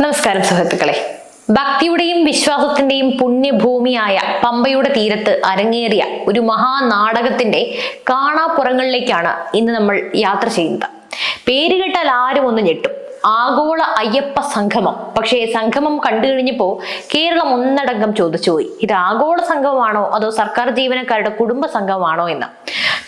നമസ്കാരം സുഹൃത്തുക്കളെ. ഭക്തിയുടെയും വിശ്വാസത്തിന്റെയും പുണ്യഭൂമിയായ പമ്പയുടെ തീരത്ത് അരങ്ങേറിയ ഒരു മഹാനാടകത്തിന്റെ കാണാപ്പുറങ്ങളിലേക്കാണ് ഇന്ന് നമ്മൾ യാത്ര ചെയ്യുന്നത്. പേര് കേട്ടാൽ ആരും ഒന്ന് ഞെട്ടും. ആഗോള അയ്യപ്പ സംഗമം. പക്ഷേ സംഗമം കണ്ടു കഴിഞ്ഞപ്പോ കേരളം ഒന്നടങ്കം ചോദിച്ചു പോയി. ഇത് ആഗോള സംഗമമാണോ അതോ സർക്കാർ ജീവനക്കാരുടെ കുടുംബ സംഗമമാണോ എന്ന്.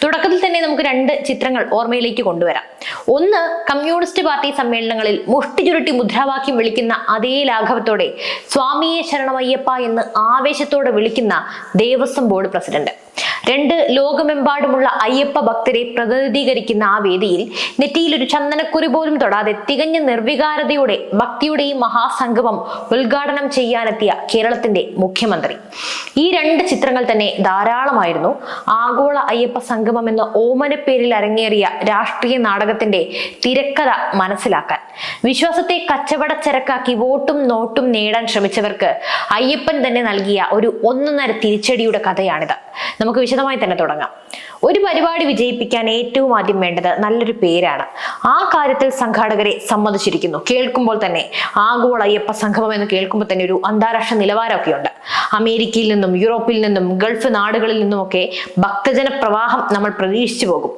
തുടക്കത്തിൽ തന്നെ നമുക്ക് രണ്ട് ചിത്രങ്ങൾ ഓർമ്മയിലേക്ക് കൊണ്ടുവരാം. ഒന്ന് കമ്മ്യൂണിസ്റ്റ് പാർട്ടി സമ്മേളനങ്ങളിൽ മുഷ്ടി ചുരുട്ടി മുദ്രാവാക്യം വിളിക്കുന്ന അതേ ലാഘവത്തോടെ സ്വാമിയെ ശരണമയ്യപ്പ എന്ന് ആവേശത്തോടെ വിളിക്കുന്ന ദേവസ്വം ബോർഡ് പ്രസിഡന്റ്. രണ്ട് ലോകമെമ്പാടുമുള്ള അയ്യപ്പ ഭക്തരെ പ്രതിനിധീകരിക്കുന്ന ആ വേദിയിൽ നെറ്റിയിൽ ഒരു ചന്ദനക്കുറി പോലും തൊടാതെ തികഞ്ഞ നിർവികാരതയോടെ ഭക്തിയുടെ ഈ മഹാസംഗമം ഉദ്ഘാടനം ചെയ്യാനെത്തിയ കേരളത്തിന്റെ മുഖ്യമന്ത്രി. ഈ രണ്ട് ചിത്രങ്ങൾ തന്നെ ധാരാളമായിരുന്നു. ആഗോള അയ്യപ്പ സംഗമം എന്ന ഓമന പേരിൽ അരങ്ങേറിയ രാഷ്ട്രീയ നാടകത്തിന്റെ തിരക്കഥ മനസ്സിലാക്കാൻ. വിശ്വാസത്തെ കച്ചവട ചരക്കാക്കി വോട്ടും നോട്ടും നേടാൻ ശ്രമിച്ചവർക്ക് അയ്യപ്പൻ തന്നെ നൽകിയ ഒരു ഒന്നര തിരിച്ചടിയുടെ കഥയാണിത്. നമുക്ക് വിശദമായി തന്നെ തുടങ്ങാം. ഒരു പരിപാടി വിജയിപ്പിക്കാൻ ഏറ്റവും ആദ്യം വേണ്ടത് നല്ലൊരു പേരാണ്. ആ കാര്യത്തിൽ സംഘാടകരെ സമ്മതിച്ചിരിക്കുന്നു. കേൾക്കുമ്പോൾ തന്നെ ആഗോള അയ്യപ്പ സംഗമം എന്ന് കേൾക്കുമ്പോൾ തന്നെ ഒരു അന്താരാഷ്ട്ര നിലവാരമൊക്കെ ഉണ്ട് അമേരിക്കയിൽ നിന്നും യൂറോപ്പിൽ നിന്നും ഗൾഫ് നാടുകളിൽ നിന്നുമൊക്കെ ഭക്തജന പ്രവാഹം നമ്മൾ പ്രതീക്ഷിച്ചു പോകും.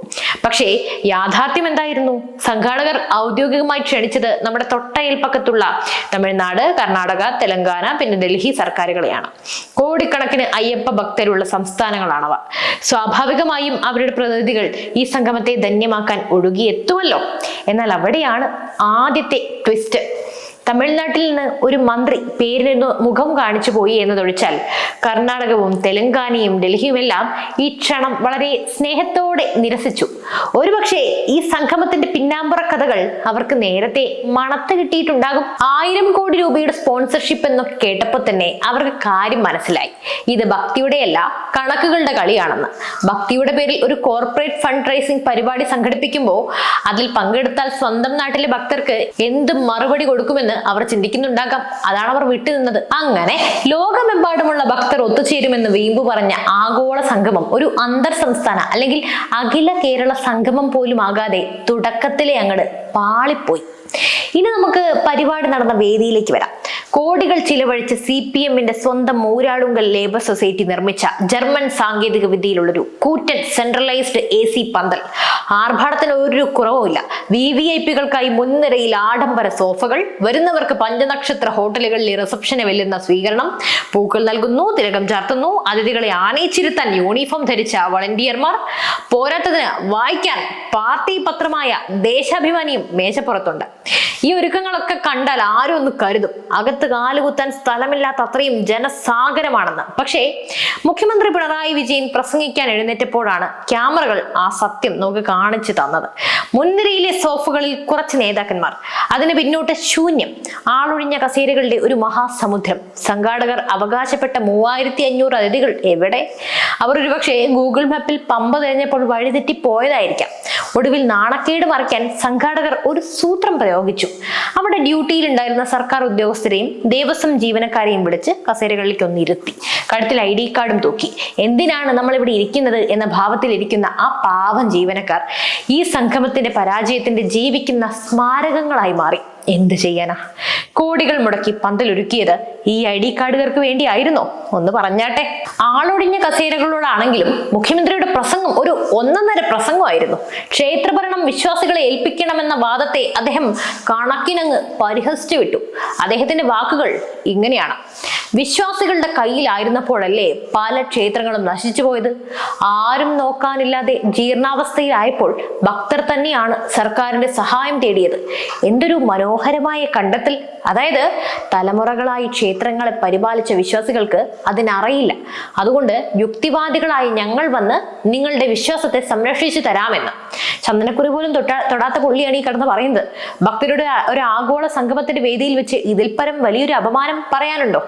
പക്ഷേ യാഥാർത്ഥ്യം എന്തായിരുന്നു? സംഘാടകർ ഔദ്യോഗികമായി ക്ഷണിച്ചത് നമ്മുടെ തൊട്ടയൽപ്പക്കത്തുള്ള തമിഴ്നാട് കർണാടക തെലങ്കാന പിന്നെ ഡൽഹി സർക്കാരുകളെയാണ്. കോടിക്കണക്കിന് അയ്യപ്പ ഭക്തരുള്ള സംസ്ഥാനങ്ങളാണവ. സ്വാഭാവികമായും അവരുടെ പ്രതിനിധികൾ ഈ സംഗമത്തെ ധന്യമാക്കാൻ ഒഴുകിയെത്തുമല്ലോ. എന്നാൽ അവിടെയാണ് ആദ്യത്തെ ട്വിസ്റ്റ് തമിഴ്നാട്ടിൽ നിന്ന് ഒരു മന്ത്രി പേരിന് മുഖം കാണിച്ചു പോയി എന്നതൊഴിച്ചാൽ കർണാടകവും തെലങ്കാനയും ഡൽഹിയുമെല്ലാം ഈ ക്ഷണം വളരെ സ്നേഹത്തോടെ നിരസിച്ചു. ഒരുപക്ഷെ ഈ സംഗമത്തിന്റെ പിന്നാമ്പുറ കഥകൾ അവർക്ക് നേരത്തെ മണത്ത് കിട്ടിയിട്ടുണ്ടാകും. ആയിരം കോടി രൂപയുടെ സ്പോൺസർഷിപ്പ് എന്നൊക്കെ കേട്ടപ്പോൾ തന്നെ അവർക്ക് കാര്യം മനസ്സിലായി. ഇത് ഭക്തിയുടെയല്ല കണക്കുകളുടെ കളിയാണെന്ന്. ഭക്തിയുടെ പേരിൽ ഒരു കോർപ്പറേറ്റ് ഫണ്ട് റൈസിംഗ് പരിപാടി സംഘടിപ്പിക്കുമ്പോൾ അതിൽ പങ്കെടുത്താൽ സ്വന്തം നാട്ടിലെ ഭക്തർക്ക് എന്ത് മറുപടി കൊടുക്കുമെന്ന് അവർ ചിന്തിക്കുന്നുണ്ടാകാം. അതാണ് അവർ വിട്ടുനിന്നത് അങ്ങനെ ലോകമെമ്പാടുമുള്ള ഭക്തർ ഒത്തുചേരുമെന്ന് വീമ്പു പറഞ്ഞ ആഗോള സംഗമം ഒരു അന്തർ സംസ്ഥാന അല്ലെങ്കിൽ അഖില കേരള സംഗമം പോലും ആകാതെ തുടക്കത്തിലെ അങ്ങട് പാളിപ്പോയി. ഇനി നമുക്ക് പരിപാടി നടന്ന വേദിയിലേക്ക് വരാം. കോടികൾ ചിലവഴിച്ച് സി പി എമ്മിന്റെ സ്വന്തം മൂരാളുങ്കൽ ലേബർ സൊസൈറ്റി നിർമ്മിച്ച ജർമ്മൻ സാങ്കേതിക വിദ്യയിലുള്ളൊരു കൂറ്റൻ സെൻട്രലൈസ്ഡ് എ സി പന്തൽ. ആർഭാടത്തിന് ഒരു കുറവുമില്ല. വി വി ഐ പികൾക്കായി മുൻനിരയിൽ ആഡംബര സോഫകൾ വരുന്നവർക്ക് പഞ്ചനക്ഷത്ര ഹോട്ടലുകളിലെ റിസപ്ഷനെ വെല്ലുന്ന സ്വീകരണം പൂക്കൾ നൽകുന്നു തിലകം ചാർത്തുന്നു അതിഥികളെ ആനയിച്ചിരുത്താൻ യൂണിഫോം ധരിച്ച വളണ്ടിയർമാർ പോരാട്ടത്തിന് വായിക്കാൻ പാർട്ടി പത്രമായ ദേശാഭിമാനിയും മേശപ്പുറത്തുണ്ട്. ഈ ഒരുക്കങ്ങളൊക്കെ കണ്ടാൽ ആരും ഒന്ന് കരുതും. അകത്ത് കാലുകുത്താൻ സ്ഥലമില്ലാത്ത അത്രയും ജനസാഗരമാണെന്ന്. പക്ഷേ മുഖ്യമന്ത്രി പിണറായി വിജയൻ പ്രസംഗിക്കാൻ എഴുന്നേറ്റപ്പോഴാണ് ക്യാമറകൾ ആ സത്യം നമുക്ക് കാണിച്ചു തന്നത്. മുൻനിരയിലെ സോഫുകളിൽ കുറച്ച് നേതാക്കന്മാർ അതിന് പിന്നോട്ട് ശൂന്യം ആളൊഴിഞ്ഞ കസേരകളുടെ ഒരു മഹാസമുദ്രം. സംഘാടകർ അവകാശപ്പെട്ട മൂവായിരത്തി അഞ്ഞൂറ് അതിഥികൾ എവിടെ? അവർ ഒരുപക്ഷെ ഗൂഗിൾ മാപ്പിൽ പമ്പ തിരഞ്ഞപ്പോൾ വഴിതെറ്റി പോയതായിരിക്കാം. ഒടുവിൽ നാണക്കേട് മറയ്ക്കാൻ സംഘാടകർ ഒരു സൂത്രം പ്രയോഗിച്ചു. അവിടെ ഡ്യൂട്ടിയിൽ ഉണ്ടായിരുന്ന സർക്കാർ ഉദ്യോഗസ്ഥരെയും ദേവസ്വം ജീവനക്കാരെയും വിളിച്ച് കസേരകളിലേക്ക് ഒന്ന് ഇരുത്തി. കഴുത്തിൽ ഐ ഡി കാർഡും തൂക്കി. എന്തിനാണ് നമ്മൾ ഇവിടെ ഇരിക്കുന്നത് എന്ന ഭാവത്തിൽ ഇരിക്കുന്ന ആ പാവം ജീവനക്കാർ ഈ സംഗമത്തിന്റെ പരാജയത്തിന്റെ ജീവിക്കുന്ന സ്മാരകങ്ങളായി മാറി. എന്ത് ചെയ്യാനാ? കോടികൾ മുടക്കി പന്തലൊരുക്കിയത് ഈ ഐ ഡി കാർഡുകാർക്ക് വേണ്ടിയായിരുന്നോ. ഒന്ന് പറഞ്ഞാട്ടെ. ആളൊടിഞ്ഞ കസേരകളോടാണെങ്കിലും മുഖ്യമന്ത്രിയുടെ പ്രസംഗം ഒരു ഒന്നൊന്നര പ്രസംഗമായിരുന്നു. ക്ഷേത്രഭരണം വിശ്വാസികളെ ഏൽപ്പിക്കണമെന്ന വാദത്തെ അദ്ദേഹം കണക്കിനങ്ങ് പരിഹസിച്ചു വിട്ടു അദ്ദേഹത്തിന്റെ വാക്കുകൾ ഇങ്ങനെയാണ്. വിശ്വാസികളുടെ കയ്യിലായിരുന്നപ്പോഴല്ലേ പല ക്ഷേത്രങ്ങളും നശിച്ചു പോയത്? ആരും നോക്കാനില്ലാതെ ജീർണാവസ്ഥയിലായപ്പോൾ ഭക്തർ തന്നെയാണ് സർക്കാരിന്റെ സഹായം തേടിയത്. എന്തൊരു മനോഹരമായ കണ്ടെത്തൽ. അതായത് തലമുറകളായി ക്ഷേത്രങ്ങളെ പരിപാലിച്ച വിശ്വാസികൾക്ക് അതിനറിയില്ല. അതുകൊണ്ട് യുക്തിവാദികളായി ഞങ്ങൾ വന്ന് നിങ്ങളുടെ വിശ്വാസത്തെ സംരക്ഷിച്ചു തരാമെന്ന്. ചന്ദനക്കുറി പോലും തൊട്ടാ തൊടാത്ത പുള്ളിയാണ് ഈ കിടന്ന് പറയുന്നത്. ഭക്തരുടെ ഒരു ആഗോള സംഗമത്തിന്റെ വേദിയിൽ വെച്ച് ഇതിൽ പരം വലിയൊരു അപമാനം പറയാനുണ്ടോ?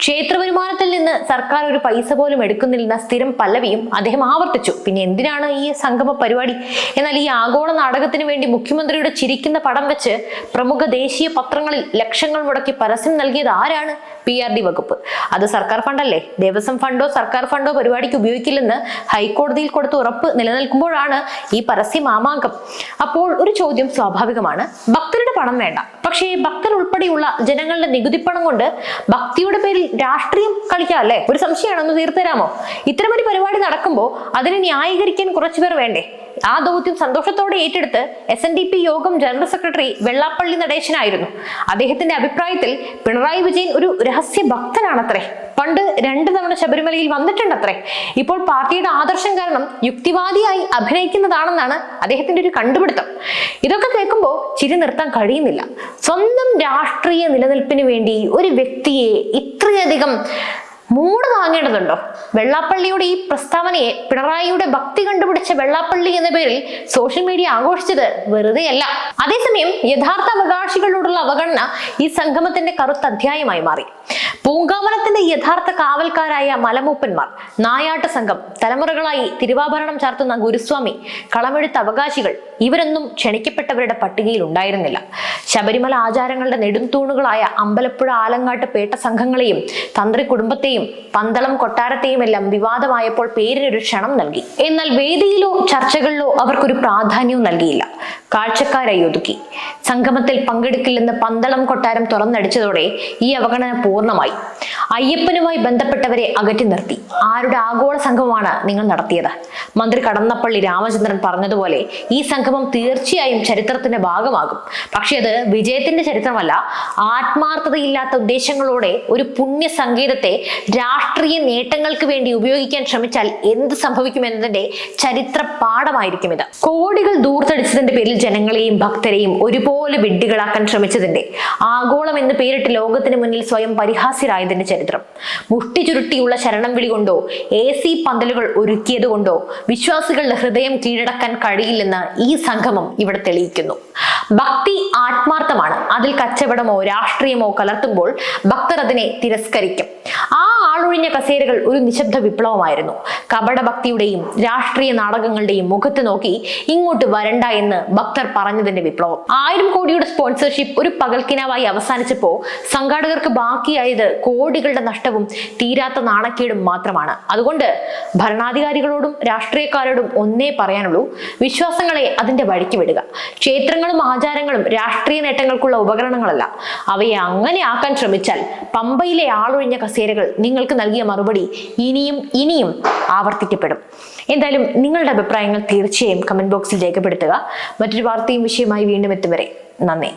ക്ഷേത്ര വരുമാനത്തിൽ നിന്ന് സർക്കാർ ഒരു പൈസ പോലും എടുക്കുന്നില്ലെന്ന സ്ഥിരം പല്ലവിയും അദ്ദേഹം ആവർത്തിച്ചു. പിന്നെ എന്തിനാണ് ഈ സംഗമ പരിപാടി? എന്നാൽ ഈ ആഗോള നാടകത്തിന് വേണ്ടി മുഖ്യമന്ത്രിയുടെ ചിരിക്കുന്ന പടം വെച്ച് പ്രമുഖ ദേശീയ പത്രങ്ങളിൽ ലക്ഷങ്ങൾ മുടക്കി പരസ്യം നൽകിയത് ആരാണ്? പി ആർ ഡി വകുപ്പ്. അത് സർക്കാർ ഫണ്ടല്ലേ? ദേവസ്വം ഫണ്ടോ സർക്കാർ ഫണ്ടോ പരിപാടിക്ക് ഉപയോഗിക്കില്ലെന്ന് ഹൈക്കോടതിയിൽ കൊടുത്ത ഉറപ്പ് നിലനിൽക്കുമ്പോഴാണ് ഈ പരസ്യ മാമാങ്കം. അപ്പോൾ ഒരു ചോദ്യം സ്വാഭാവികമാണ്. ഭക്തരുടെ പണം വേണ്ട. പക്ഷേ ഭക്തർ ഉൾപ്പെടെയുള്ള ജനങ്ങളുടെ നികുതിപ്പണം കൊണ്ട് ഭക്തിയുടെ പേരിൽ രാഷ്ട്രീയം കളിക്കാം അല്ലേ? ഒരു സംശയമാണ് ഒന്ന് തീർത്തരാമോ? ഇത്തരമൊരു പരിപാടി നടക്കുമ്പോൾ അതിനെ ന്യായീകരിക്കാൻ കുറച്ചുപേർ വേണ്ടേ? ആ ദൗത്യം സന്തോഷത്തോടെ ഏറ്റെടുത്ത് എസ് എൻ ഡി പി യോഗം ജനറൽ സെക്രട്ടറി വെള്ളാപ്പള്ളി നടേശനായിരുന്നു. അദ്ദേഹത്തിന്റെ അഭിപ്രായത്തിൽ പിണറായി വിജയൻ ഒരു രഹസ്യ ഭക്തനാണത്രേ. പണ്ട് രണ്ട് തവണ ശബരിമലയിൽ വന്നിട്ടുണ്ടത്രേ. ഇപ്പോൾ പാർട്ടിയുടെ ആദർശം കാരണം യുക്തിവാദിയായി അഭിനയിക്കുന്നതാണെന്നാണ് അദ്ദേഹത്തിന്റെ ഒരു കണ്ടുപിടുത്തം. ഇതൊക്കെ കേൾക്കുമ്പോൾ ചിരി നിർത്താൻ കഴിയുന്നില്ല. സ്വന്തം രാഷ്ട്രീയ നിലനിൽപ്പിന് വേണ്ടി ഒരു വ്യക്തിയെ ഇത്രയധികം മൂട് താങ്ങേണ്ടതുണ്ടോ? വെള്ളാപ്പള്ളിയുടെ ഈ പ്രസ്താവനയെ പിണറായിയുടെ ഭക്തി കണ്ടുപിടിച്ച വെള്ളാപ്പള്ളി എന്ന പേരിൽ സോഷ്യൽ മീഡിയ ആഘോഷിച്ചത് വെറുതെയല്ല. അതേസമയം യഥാർത്ഥ അവകാശികളോടുള്ള അവഗണന ഈ സംഗമത്തിന്റെ കറുത്ത അധ്യായമായി മാറി. പൂങ്കാവനത്തിന്റെ യഥാർത്ഥ കാവൽക്കാരായ മലമൂപ്പന്മാർ നായാട്ട് സംഘം തലമുറകളായി തിരുവാഭരണം ചാർത്തുന്ന ഗുരുസ്വാമി കളമെഴുത്ത അവകാശികൾ ഇവരൊന്നും ക്ഷണിക്കപ്പെട്ടവരുടെ പട്ടികയിൽ ഉണ്ടായിരുന്നില്ല. ശബരിമല ആചാരങ്ങളുടെ നെടുംതൂണുകളായ അമ്പലപ്പുഴ ആലങ്ങാട്ട് പേട്ട സംഘങ്ങളെയും തന്ത്രി കുടുംബത്തെയും പന്തളം കൊട്ടാരത്തെയും എല്ലാം വിവാദമായപ്പോൾ പേരിനൊരു ക്ഷണം നൽകി. എന്നാൽ വേദിയിലോ ചർച്ചകളിലോ അവർക്കൊരു പ്രാധാന്യവും നൽകിയില്ല. കാഴ്ചക്കാരായി ഒതുക്കി. സംഗമത്തിൽ പങ്കെടുക്കില്ലെന്ന് പന്തളം കൊട്ടാരം തുറന്നടിച്ചതോടെ ഈ അവഗണന പൂർണമായി. അയ്യപ്പനുമായി ബന്ധപ്പെട്ടവരെ അകറ്റി നിർത്തി. ആരുടെ ആഗോള സംഗമമാണ് നിങ്ങൾ നടത്തിയത്? മന്ത്രി കടന്നപ്പള്ളി രാമചന്ദ്രൻ പറഞ്ഞതുപോലെ ഈ സംഗമം തീർച്ചയായും ചരിത്രത്തിന്റെ ഭാഗമാകും. പക്ഷേ അത് വിജയത്തിന്റെ ചരിത്രമല്ല ആത്മാർത്ഥതയില്ലാത്ത ഉദ്ദേശങ്ങളോടെ ഒരു പുണ്യ സംഗീതത്തെ രാഷ്ട്രീയ നേട്ടങ്ങൾക്ക് വേണ്ടി ഉപയോഗിക്കാൻ ശ്രമിച്ചാൽ എന്ത് സംഭവിക്കുമെന്നതിന്റെ ചരിത്ര പാഠമായിരിക്കും ഇത്. കോടികൾ ദൂർത്തടിച്ചതിന്റെ പേരിൽ ജനങ്ങളെയും ഭക്തരെയും ഒരുപോലെ വിഡ്ഢികളാക്കാൻ ശ്രമിച്ചതിന്റെ ആഗോളം എന്ന് പേരിട്ട് ലോകത്തിന് മുന്നിൽ സ്വയം പരിഹാസ്യരായതിന്റെ ചരിത്രം. മുഷ്ടി ചുരുട്ടിയുള്ള ശരണം വിളി കൊണ്ടോ എ സി പന്തലുകൾ ഒരുക്കിയത് കൊണ്ടോ വിശ്വാസികളുടെ ഹൃദയം കീഴടക്കാൻ കഴിയില്ലെന്ന് ഈ സംഗമം ഇവിടെ തെളിയിക്കുന്നു. ഭക്തി ആത്മാർത്ഥമാണ്. അതിൽ കച്ചവടമോ രാഷ്ട്രീയമോ കലർത്തുമ്പോൾ ഭക്തർ അതിനെ തിരസ്കരിക്കും. ആ ആളൊഴിഞ്ഞ കസേരകൾ ഒരു നിശബ്ദ വിപ്ലവമായിരുന്നു. കപട ഭക്തിയുടെയും രാഷ്ട്രീയ നാടകങ്ങളുടെയും മുഖത്ത് നോക്കി ഇങ്ങോട്ട് വരണ്ട എന്ന് ഭക്തർ പറഞ്ഞതിന്റെ വിപ്ലവം. ആയിരം കോടിയുടെ സ്പോൺസർഷിപ്പ് ഒരു പകൽക്കിനാവായി അവസാനിച്ചപ്പോ സംഘാടകർക്ക് ബാക്കിയായത് കോടികളുടെ നഷ്ടവും തീരാത്ത നാണക്കേടും മാത്രമാണ്. അതുകൊണ്ട് ഭരണാധികാരികളോടും രാഷ്ട്രീയക്കാരോടും ഒന്നേ പറയാനുള്ളൂ വിശ്വാസങ്ങളെ അതിന്റെ വഴിക്ക് വിടുക. ക്ഷേത്രങ്ങളും ആചാരങ്ങളും രാഷ്ട്രീയ നേട്ടങ്ങൾക്കുള്ള ഉപകരണങ്ങളല്ല. അവയെ അങ്ങനെ ആക്കാൻ ശ്രമിച്ചാൽ പമ്പയിലെ ആളൊഴിഞ്ഞ കസേരകൾ നിങ്ങൾക്ക് നൽകിയ മറുപടി ഇനിയും ഇനിയും ആവർത്തിക്കപ്പെടും. എന്തായാലും നിങ്ങളുടെ അഭിപ്രായങ്ങൾ തീർച്ചയായും കമന്റ് ബോക്സിൽ രേഖപ്പെടുത്തുക. മറ്റൊരു വാർത്തയും വിഷയമായി വീണ്ടും എത്തും വരെ. നന്ദി.